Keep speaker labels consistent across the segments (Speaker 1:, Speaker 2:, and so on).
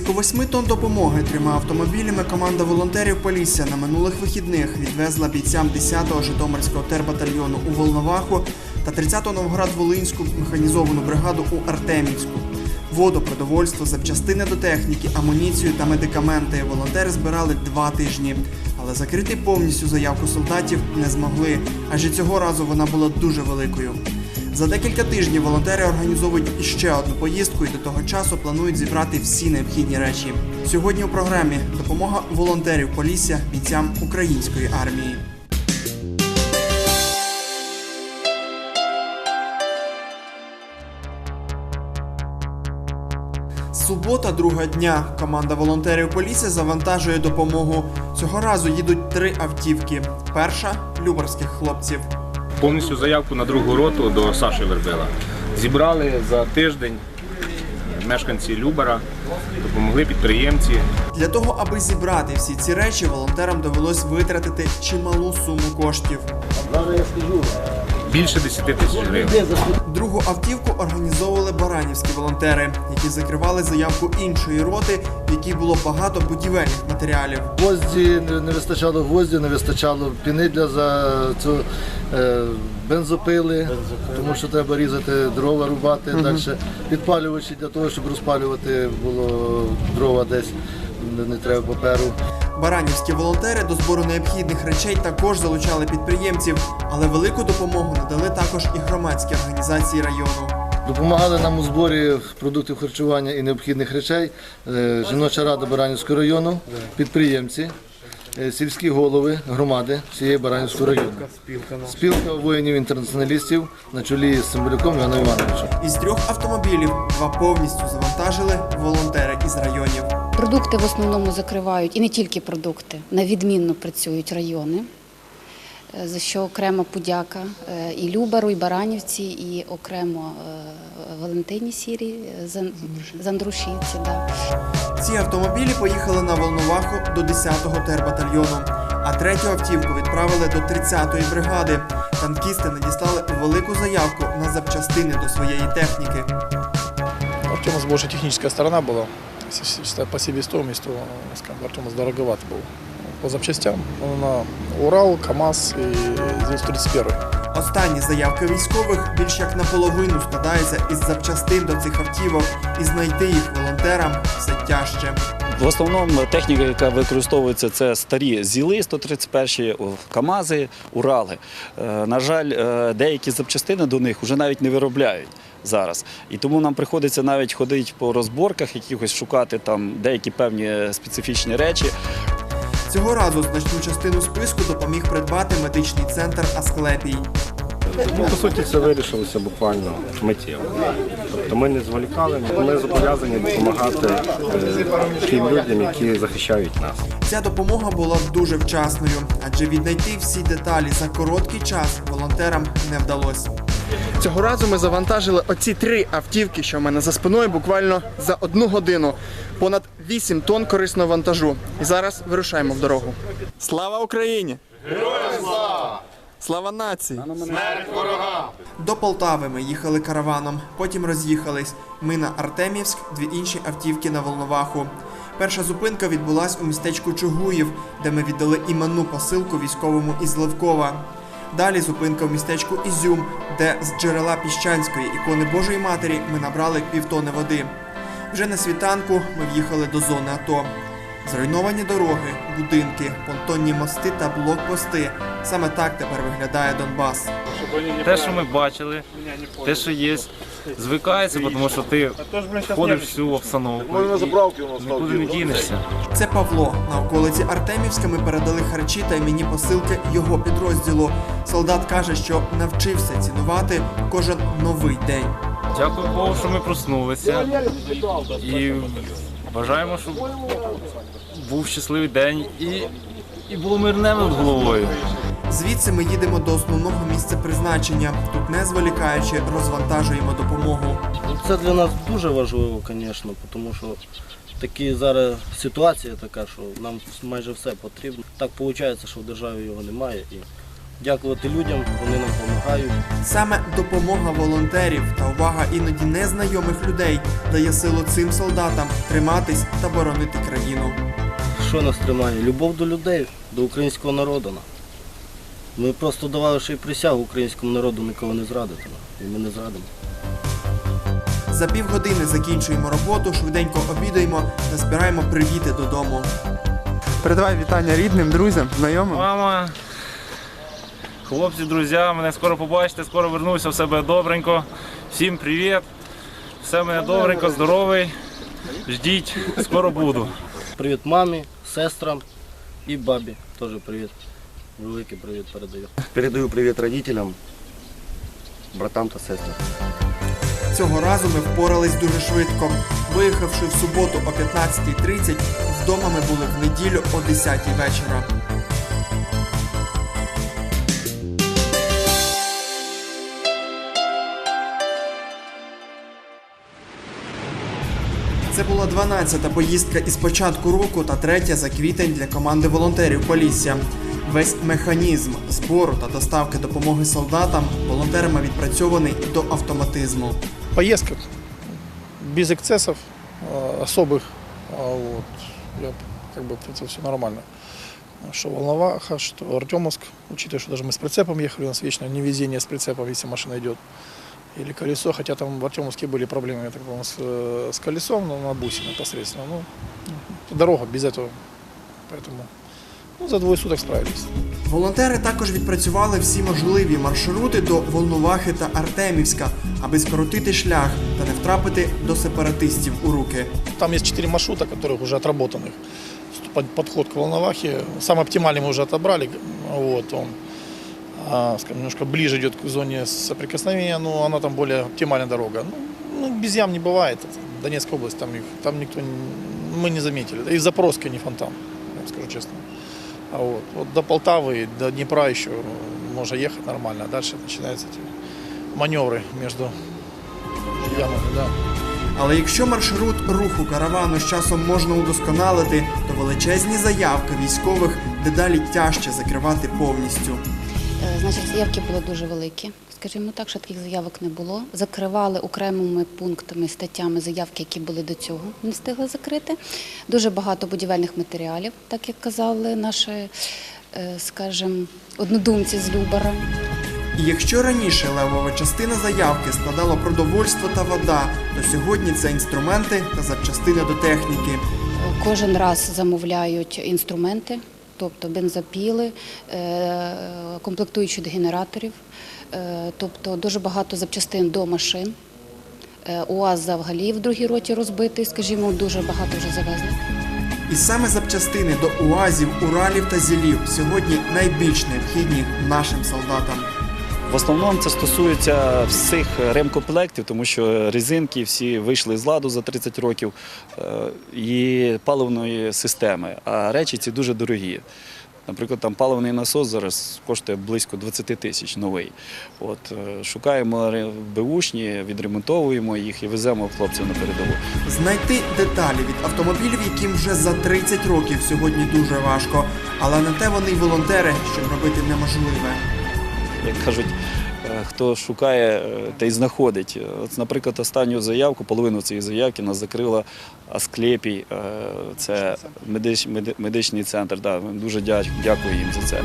Speaker 1: Близько восьми тонн допомоги трьома автомобілями команда волонтерів Полісся на минулих вихідних відвезла бійцям 10-го Житомирського тербатальйону у Волноваху та 30-го Новгород-Волинську механізовану бригаду у Артемівську. Воду, продовольство, запчастини до техніки, амуніцію та медикаменти волонтери збирали два тижні, але закрити повністю заявку солдатів не змогли, адже цього разу вона була дуже великою. За декілька тижнів волонтери організовують іще одну поїздку і до того часу планують зібрати всі необхідні речі. Сьогодні у програмі допомога волонтерів Полісся бійцям української армії. Субота, друга дня. Команда волонтерів Полісся завантажує допомогу. Цього разу їдуть три автівки. Перша любарських хлопців.
Speaker 2: Повністю заявку на другу роту до Саші Вербила. Зібрали за тиждень мешканці Любара, допомогли підприємці.
Speaker 1: Для того, аби зібрати всі ці речі, волонтерам довелось витратити чималу суму коштів.
Speaker 2: Більше 10 тисяч гривень.
Speaker 1: Другу автівку організовували баранівські волонтери, які закривали заявку іншої роти, в якій було багато будівельних матеріалів.
Speaker 3: Гвозді не, вистачало гвозді, не вистачало піни для за цю, е, бензопили, тому що треба різати дрова, рубати. Далі підпалювачі для того, щоб розпалювати було дрова десь, не, не треба паперу.
Speaker 1: Баранівські волонтери до збору необхідних речей також залучали підприємців, але велику допомогу надали також і громадські організації району.
Speaker 3: Допомагали нам у зборі продуктів харчування і необхідних речей. е, Жіноча рада Баранівського району, підприємці, е, сільські голови громади всієї Баранівського району. Спілка воїнів-інтернаціоналістів на чолі з Цимбалюком Іваном Івановичем.
Speaker 1: Із трьох автомобілів два повністю завантажили волонтери із районів.
Speaker 4: Продукти в основному закривають, і не тільки продукти, на відмінно працюють райони, е, за що окрема подяка е, і Любару, і Баранівці, і окремо е, Валентині Сірі, Зан- Зандрушівці. Да.
Speaker 1: Ці автомобілі поїхали на Волноваху до 10-го тербатальйону, а третю автівку відправили до 30-ї бригади. Танкісти надіслали велику заявку на запчастини до своєї техніки.
Speaker 5: Артемус больше техническая сторона была. Если считать по себестоимости, то скажем, Артемус дороговат был. По запчастям он на Урал, КАМАЗ и 931.
Speaker 1: Останні заявки військових більш як наполовину складаються із запчастин до цих автівок, і знайти їх волонтерам все тяжче.
Speaker 6: В основному техніка, яка використовується, це старі ЗІЛи 131, КАМАЗи, Урали. Е, На жаль, е, деякі запчастини до них вже навіть не виробляють зараз. І тому нам приходиться навіть ходити по розборках, якихось шукати там деякі певні специфічні речі.
Speaker 1: Цього разу значну частину списку допоміг придбати медичний центр Асклепій.
Speaker 7: Ну, по суті, це вирішилося буквально миттєво. Тобто ми не зволікали, ми зобов'язані допомагати е, тим людям, які захищають нас.
Speaker 1: Ця допомога була дуже вчасною, адже віднайти всі деталі за короткий час волонтерам не вдалося. Цього разу ми завантажили оці три автівки, що в мене за спиною, буквально за одну годину. Понад 8 тонн корисного вантажу. І зараз вирушаємо в дорогу. Слава Україні! Героям слава! Слава нації! Смерть ворогам! До Полтави ми їхали караваном, потім роз'їхались. Ми на Артемівськ, дві інші автівки на Волноваху. Перша зупинка відбулась у містечку Чугуїв, де ми віддали іменну посилку військовому із Левкова. Далі зупинка в містечку Ізюм, де з джерела Піщанської ікони Божої Матері ми набрали півтони води. Вже на світанку ми в'їхали до зони АТО. Зруйновані дороги, будинки, понтонні мости та блокпости. Саме так тепер виглядає Донбас.
Speaker 2: Те, що ми бачили, те, що є, звикається, тому що ти входиш в всю обстановку. і Нікуди не дінешся.
Speaker 1: Це Павло. На околиці Артемівська ми передали харчі та іменні посилки його підрозділу. Солдат каже, що навчився цінувати кожен новий день.
Speaker 2: Дякую Богу, що ми проснулися. І бажаємо, щоб був щасливий день і, і було мирне над головою.
Speaker 1: Звідси ми їдемо до основного місця призначення. Тут не зволікаючи розвантажуємо допомогу.
Speaker 8: Це для нас дуже важливо, звісно, тому що такі зараз ситуація така, що нам майже все потрібно. Так виходить, що в державі його немає і дякувати людям, вони нам допомагають.
Speaker 1: Саме допомога волонтерів та увага іноді незнайомих людей дає силу цим солдатам триматись та боронити країну.
Speaker 8: Що нас тримає? Любов до людей, до українського народу. Ми просто давали ще й присягу українському народу нікого не зрадити. І ми не зрадимо.
Speaker 1: За півгодини закінчуємо роботу, швиденько обідаємо та збираємо привіти додому. Передавай вітання рідним, друзям, знайомим.
Speaker 2: Мама, хлопці, друзі, мене скоро побачите, скоро вернуся, все буде добренько. Всім привіт. Все мене добренько, здоровий. Ждіть, скоро буду.
Speaker 8: Привіт мамі, сестрам і бабі. Теж привіт. Великий привіт передаю.
Speaker 9: Передаю привет родителям, братам та сестрам.
Speaker 1: Цього разу ми впорались дуже швидко. Виїхавши в суботу о 15.30, вдома ми були в неділю о 10 вечора. Це була 12-та поїздка із початку року та третя за квітень для команди волонтерів Полісся. Весь механізм збору та доставки допомоги солдатам волонтерами відпрацьований до автоматизму.
Speaker 5: Поездка без эксцессов э, особых. а Вот. Я, как бы это все нормально. Что Волноваха, что Артемовск, учитывая, что даже мы с прицепом ехали, у нас вечно невезение с прицепом, если машина идет. Или колесо, хотя там в Артемовске были проблемы, я так понял, с, э, с колесом, но на бусе непосредственно. Ну, дорога без этого. Поэтому ну, за двое суток справились.
Speaker 1: Волонтери також відпрацювали всі можливі маршрути до Волновахи та Артемівська, аби скоротити шлях та не втрапити до сепаратистів у руки.
Speaker 5: Там есть четыре маршрута, которых уже отработанных. Под- Подход к Волновахе. Самый оптимальный мы уже отобрали. Вот он, а, скажем, немножко ближе идет к зоне соприкосновения, но она там более оптимальная дорога. Ну, ну, без ям не бывает. Это Донецкая область, там, их, там никто, не- мы не заметили. И в Запорожске не фонтан, я вам скажу честно. А вот, вот до Полтавы, до Днепра еще можно ехать нормально, а дальше начинаются эти маневры между ямами, да.
Speaker 1: Але якщо маршрут руху каравану з часом можна удосконалити, то величезні заявки військових дедалі тяжче закривати повністю.
Speaker 4: Е, Значить, заявки були дуже великі. Скажімо так, що таких заявок не було. Закривали окремими пунктами, статтями заявки, які були до цього, не встигли закрити. Дуже багато будівельних матеріалів, так як казали наші, е, скажімо, однодумці з Любара.
Speaker 1: І якщо раніше левова частина заявки складала продовольство та вода, то сьогодні це інструменти та запчастини до техніки.
Speaker 4: Кожен раз замовляють інструменти, тобто бензопіли, е, комплектуючі до генераторів, е, тобто дуже багато запчастин до машин. Е, УАЗ взагалі в другій роті розбитий, скажімо, дуже багато вже завезли.
Speaker 1: І саме запчастини до УАЗів, Уралів та Зілів сьогодні найбільш необхідні нашим солдатам.
Speaker 6: В основному це стосується всіх ремкомплектів, тому що резинки всі вийшли з ладу за 30 років е, і паливної системи. А речі ці дуже дорогі. Наприклад, там паливний насос зараз коштує близько 20 тисяч новий. От, е, шукаємо беушні, відремонтовуємо їх і веземо хлопців на передову.
Speaker 1: Знайти деталі від автомобілів, яким вже за 30 років сьогодні дуже важко, але на те вони й волонтери, щоб робити неможливе.
Speaker 6: Як кажуть, е, хто шукає, е, той знаходить. От, наприклад, останню заявку, половину цієї заявки нас закрила Асклепій, е, це медич, меди- медичний центр. Да, дуже дякую їм за це.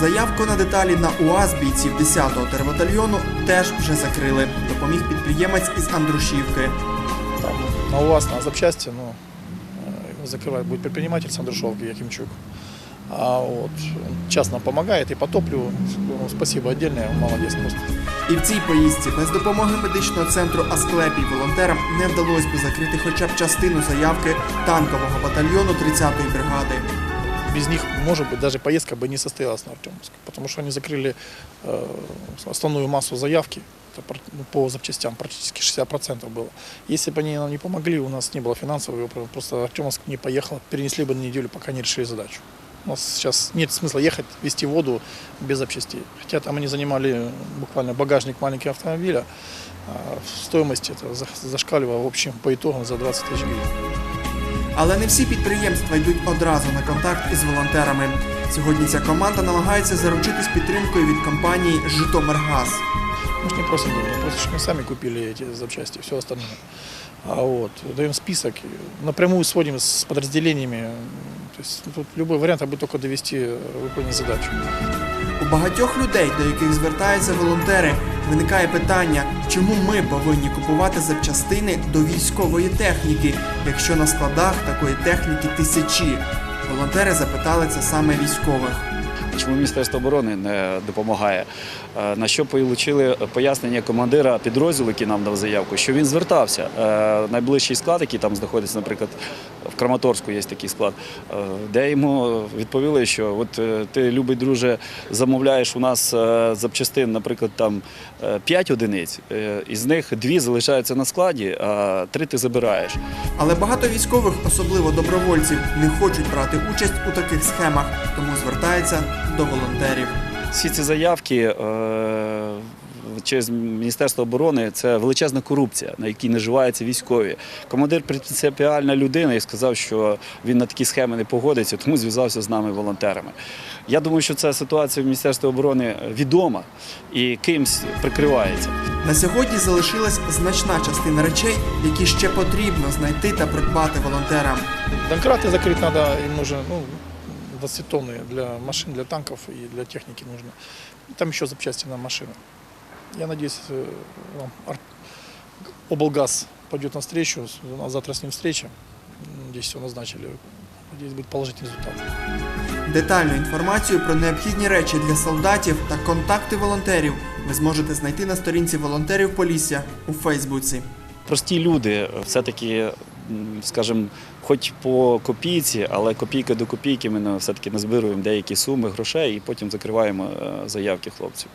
Speaker 1: Заявку на деталі на УАЗ бійців 10-го тербатальйону теж вже закрили. Допоміг підприємець із Андрушівки.
Speaker 5: Там на УАЗ, на запчасти, ну, его закрывает будет предприниматель с Андрушовки, Якимчук. А вот он часто нам помогает и по топливу. Ну, спасибо отдельное, он молодец просто.
Speaker 1: І в цій поїздці без допомоги медичного центру Асклепій волонтерам не вдалося би закрити хоча б частину заявки танкового батальйону 30-ї бригади.
Speaker 5: Без них, может быть, даже поездка бы не состоялась на Артемовск, потому что они закрыли э, основную массу заявки это пр- ну, по запчастям, практически 60% было. Если бы они нам не помогли, у нас не было финансового, про- просто Артемовск не поехал, перенесли бы на неделю, пока не решили задачу. У нас сейчас нет смысла ехать, вести воду без запчастей. Хотя там они занимали буквально багажник маленького автомобиля, а в стоимости это за- зашкаливало в общем по итогам за 20 тысяч гривен.
Speaker 1: Але не всі підприємства йдуть одразу на контакт із волонтерами. Сьогодні ця команда намагається заручитись підтримкою від компанії Житомиргаз.
Speaker 5: Мы же не просим деньги, просто чтобы мы сами купили эти запчасти, все остальное. А вот, даем список, и напрямую сводим с подразделениями. То есть тут любой вариант, аби только довести э, выполнение задачи.
Speaker 1: У багатьох людей, до яких звертаються волонтери, виникає питання, чому ми повинні купувати запчастини до військової техніки, якщо на складах такої техніки тисячі. Волонтери запитали це саме військових.
Speaker 6: Чому Міністерство оборони не допомагає? Е, На що получили пояснення командира підрозділу, який нам дав заявку, що він звертався. Е, Найближчий склад, який там знаходиться, наприклад, в Краматорську є такий склад, е, де йому відповіли, що от е, ти, любий друже, замовляєш у нас е, запчастин, наприклад, там 5 одиниць, із них дві залишаються на складі, а три ти забираєш.
Speaker 1: Але багато військових, особливо добровольців, не хочуть брати участь у таких схемах, тому звертаються до волонтерів.
Speaker 6: Всі ці заявки через Міністерство оборони це величезна корупція, на якій наживаються військові. Командир принципіальна людина і сказав, що він на такі схеми не погодиться, тому зв'язався з нами волонтерами. Я думаю, що ця ситуація в Міністерстві оборони відома і кимсь прикривається.
Speaker 1: На сьогодні залишилась значна частина речей, які ще потрібно знайти та придбати волонтерам.
Speaker 5: Донкраты закрыть надо, им нужно, ну, 20-тонные для машин, для танков и для техники нужно. И там еще запчасти на машины. Я надеюсь, э, вам облгаз пойдет навстречу, у нас завтра с ним встреча, М, здесь все назначили. Надеюсь, будет положительный результат.
Speaker 1: Детальну інформацію про необхідні речі для солдатів та контакти волонтерів ви зможете знайти на сторінці волонтерів Полісся у Фейсбуці.
Speaker 6: Прості люди все-таки, скажімо, хоч по копійці, але копійка до копійки ми все-таки назбируємо деякі суми грошей і потім закриваємо е, заявки хлопців.